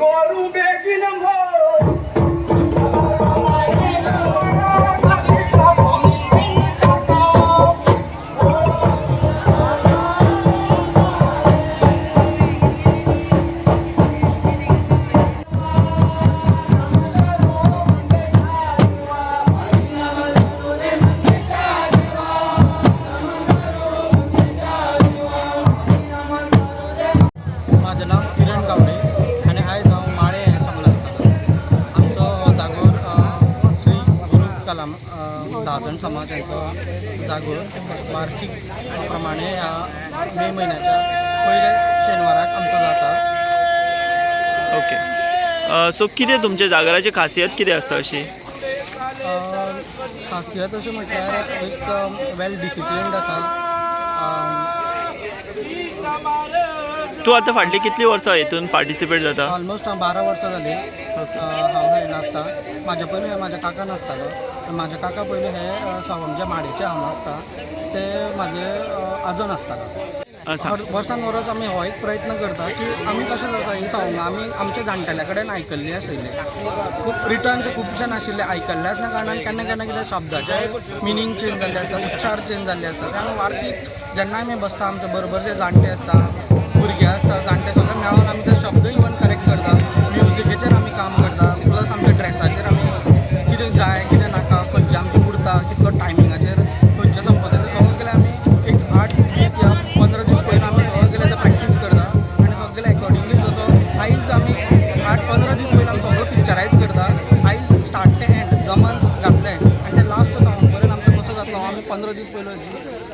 गोरू बेगीन भो कलाम अ, दहाजण समाज यांचं जागोर वार्षिक प्रमाणे ह्या मे महिन्याच्या पहिल्या शेनवाराक आमचं जाता. ओके. सो कितें तुमचे जागराची खासियत? कितें आसता अशी? खासियत अशें म्हटल्यार एक वेल डिसिप्लिन्ड आसा तूं आतां फाटली कितलीं वर्सां हेतून पार्टिसिपेट जाता? ऑलमोस्ट हांव बारा वर्सां जाली हांव हे नाचता म्हाज्या पयलीं हे म्हाज्या काका नाचतालो म्हाज्या काका पयलीं हे सावंतच्या माडेचे हांव नाचता ते म्हाजे अ, आजो नाचतालो अ, सांग. हर- वर्सान वरस आमी हो एक प्रयत्न करता की आमी कशें आसा ही सावंगां आमी आमच्या जाणटेल्या कडेन आयकल्ली आशिल्ली खूब रिटर्नचे खुबशे नाशिल्ले आयकल्ले आसल्या कारणान केन्ना केन्ना कितें शब्दाचे मिनींग चेंज जाल्ले आसता उच्चार चेंज जाल्ले आसता त्यामुळे वार्षिक जेन्ना आमी बसता आमचे बरोबर जे जाणटे आसता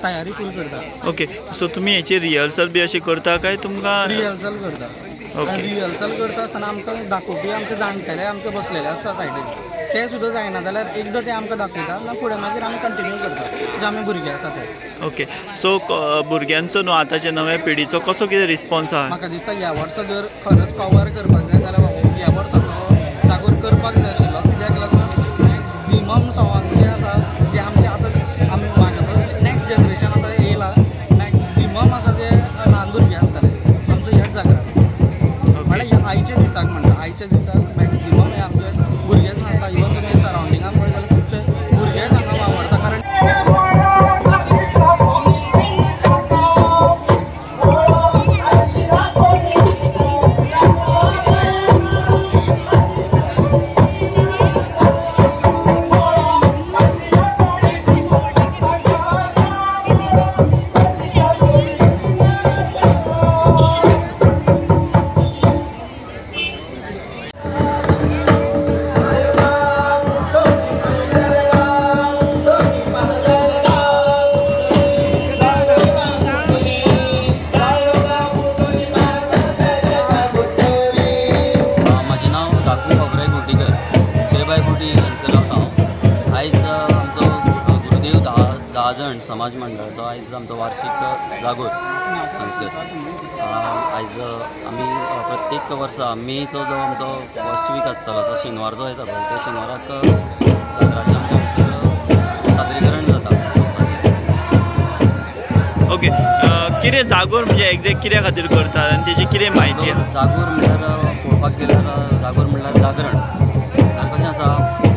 तयारी फूल करता ओके सो तुमी हेची रिहर्सल बी अशी करता काय? तुमकां रिहर्सल करता रिहर्सल करता आसतना आमकां दाखोवपी आमचे जाणटेले आमचे बसलेले आसता सायडीन ते सुद्दां जायना जाल्यार एकदां ते आमकां दाखयता ना फुडें मागीर आमी कंटिन्यू करता जे आमी भुरगे आसा ते. ओके सो भुरग्यांचो न्हू आतांच्या नव्या पिढीचो कसो कितें रिस्पॉन्स आहा? म्हाका दिसता ह्या वर्सा जर खरंच कवर करपाक जाय जाल्यार ह्या वर्साचो जागोर करपाक जाय आशिल्लो कित्याक लागून मॅक्झिमम समाज मंडळाचो आयज आमचो वार्षिक जागोर हांगसर आयज आमी प्रत्येक वर्सा मेचो जो आमचो फर्स्ट वीक आसतलो तो शेनवार जो येता पळय त्या शेनवाराक अ, जागराचें आमच्या हांगसर सादरीकरण जाता. ओके कितें जागोर म्हणजे एग्जॅक्ट कित्या खातीर करतात आनी तेची कितें म्हायती जागोर म्हणल्यार पळोवपाक गेल्यार जागोर म्हणल्यार जागरण. कशें आसा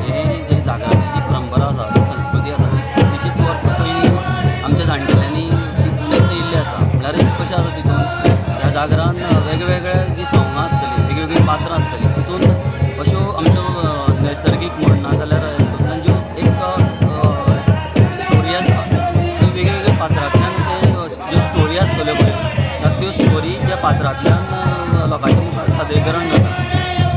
स्टोरी पळय त्यो स्टोरी त्या पात्रांतल्यान लोकांच्या मुखार सादरीकरण जाता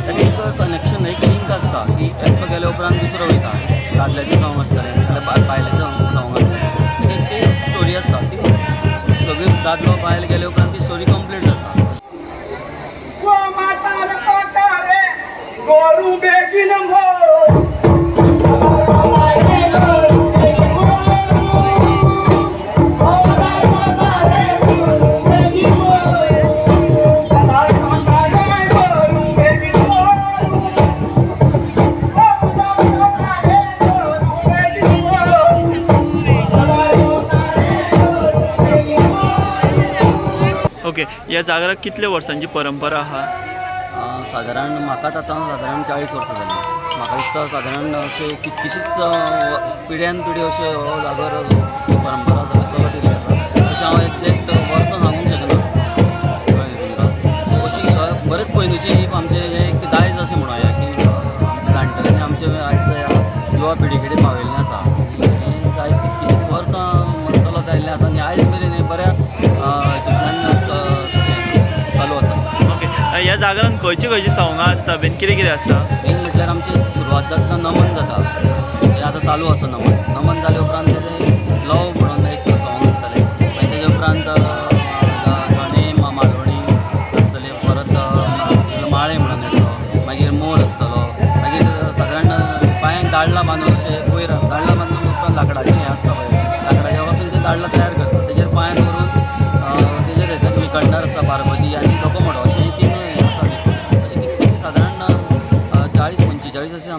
ताका एक कनेक्शन एक लिंक आसता की एकटो गेल्या उपरांत दुसरो वयता दादल्याचें सॉंग आसतलें जाल्यार बायलेचें सॉंग आसतलें ताका एक ती स्टोरी आसता ती सगळी दादलो बायल गेल्या उपरांत ती स्टोरी कंप्लीट जाता गो मातार कोटारे ओके ह्या जागराक कितले वर्सांची परंपरा आहा सादारण म्हाका आतां सादारण चाळीस वर्सां जाली म्हाका दिसता सादारण अशें कितकीशीच पिड्यान पिढ्यान पिढी हो जागोर परंपरा चलत येयल्ली आसा तशें हांव एक्झेक्ट वर्सां सांगूंक शकना कळ्ळें अशी बरेच पयलींची ही आमचें हें एक दायज अशें म्हणूया की आमच्या जाणटेल्यांनी आमचे आयज ह्या युवा पिढी कडेन पावयल्लें आसा हें दायज कितकीशीच वर्सां चलत आयिल्लें आसा जागरण जागरान खंयची खंयची सवंगां आसता? बीन कितें कितें आसता? मेन म्हटल्यार आमची सुरवात जातना नमन जाता. म्हणजे हें आतां चालू आसा नमन. नमन जाले उपरांत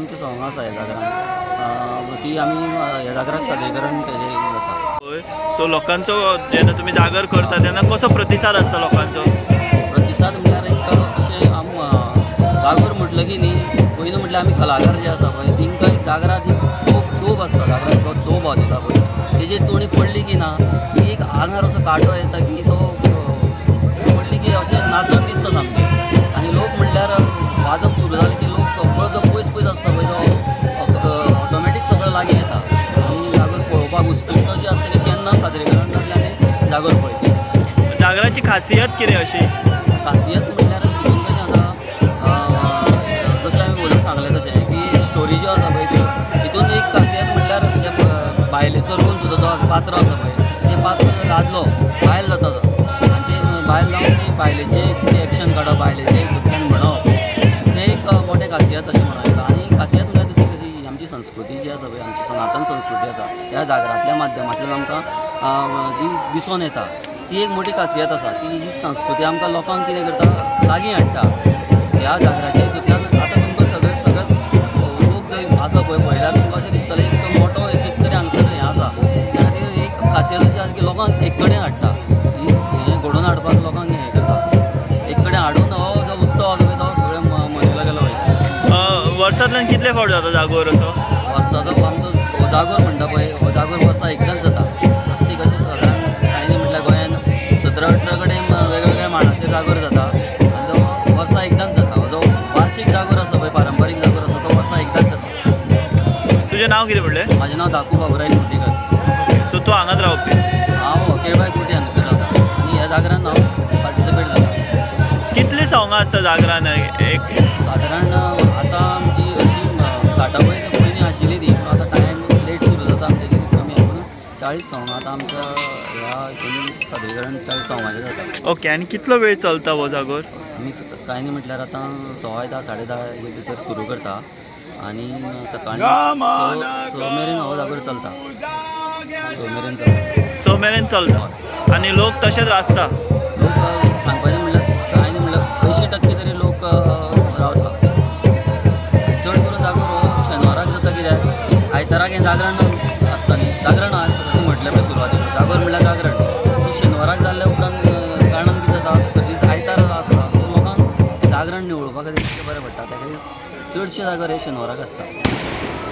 आमचे सॉंग आसा ह्या जागरान ती आमी ह्या जागराक सादरीकरण तेजें जाता होय. सो लोकांचो जेन्ना तुमी जागर करता तेन्ना कसो प्रतिसाद आसता लोकांचो? प्रतिसाद म्हळ्यार एक अशें जागोर म्हटलं की न्ही पयलीं म्हटल्यार आमी कलाकार जे आसा पळय तेंकां एक जागरात एक तोप तोप आसता जागरात तो तोप दिता पळय तेजी तोणी पडली की ना एक आंगार असो काटो येता की पळयतली खासियत कितें अशी? खासियत म्हणल्यार तितून कशें आसा जशें हांवें उलोवंक सांगलें तशें की स्टोरी ज्यो आसा पळय त्यो हितून एक खासियत म्हणल्यार जे बायलेचो रोल सुद्दां जो आसा पात्र आसा पळय तें पात्र दादलो बायल जाता तो आनी ते बायल जावन ती बायलेचें कितें एक्शन काडप बायलेचें दुसऱ्यान म्हणप तें एक मोठें खासियत अशें म्हणूं येता आनी खासियत म्हणल्यार दुसरी कशी आमची संस्कृती जी आसा पळय आमची सनातन संस्कृती आसा ह्या जागरांतल्या माध्यमांतल्यान आमकां ती दिसून येता. ती एक मोठी खासियत आसा की ही संस्कृती आमकां लोकांक कितें करता लागीं हाडटा. ह्या जागराच्या हितूंतल्यान आतां तुमकां सगळें सगळें लोक जंय आसा पळय पळयल्यार तुमकां अशें दिसतलें एक मोठो एक एक तरी हांगसर हें आसा. त्या खातीर एक खासियत अशी आसा की लोकांक एक कडेन हाडटा. ही हें घडोवन हाडपाक लोकांक हें करता. एक कडेन हाडून हो जो उत्सव आसा पळय तो सगळें मनयलो गेलो वयता. वर्सांतल्यान कितले फावट जाता जागोर असो? वर्साचो आमचो हो जागोर म्हणटा पळय हो जागोर वर्सा एकदांच जाता. अठरा कडेन वेगवेगळ्या मांडाचेर जागोर जाता. आनी तो वर्सा एकदांच जाता. हो जो वार्षीक जागोर आसा पळय पारंपारीक जागोर आसा तो वर्सा एकदांच जाता. तुजें नांव कितें म्हणलें म्हाजें नांव धाकू बाबुराय कुर्डीकर. सो तूं हांगाच रावपी हांव केळबाय कुर्डी हांगसर रावता आनी ह्या जागरान हांव पार्टिसिपेट जाता कितली सवंगां आसता जागरान? एक सादारण आतां आमची अशी अ, साठा चाळीस सवंगां आतां आमच्या ह्या हितून सादरीकरण चाळीस सवंगांचें जाता ओके आनी कितलो वेळ चलता हो जागोर आमी कांय न्ही म्हटल्यार आतां सवाय धा साडे धा हे भितर सुरू करता. आनी सकाळीं स स मेरेन हो जागोर चलता. स मेरेन चलता. स मेरेन चलता. आनी लोक तशेंच आसता लोक सांगपाचें म्हणल्यार कांय न्ही म्हणल्यार अंयशीं टक्के तरी लोक रावता चड करून जागोर हो शेनवाराक जाता कित्याक? आयताराक हें जागरण लोकांक बरें पडटा ताका चडशे जागो हे शेनवाराक आसता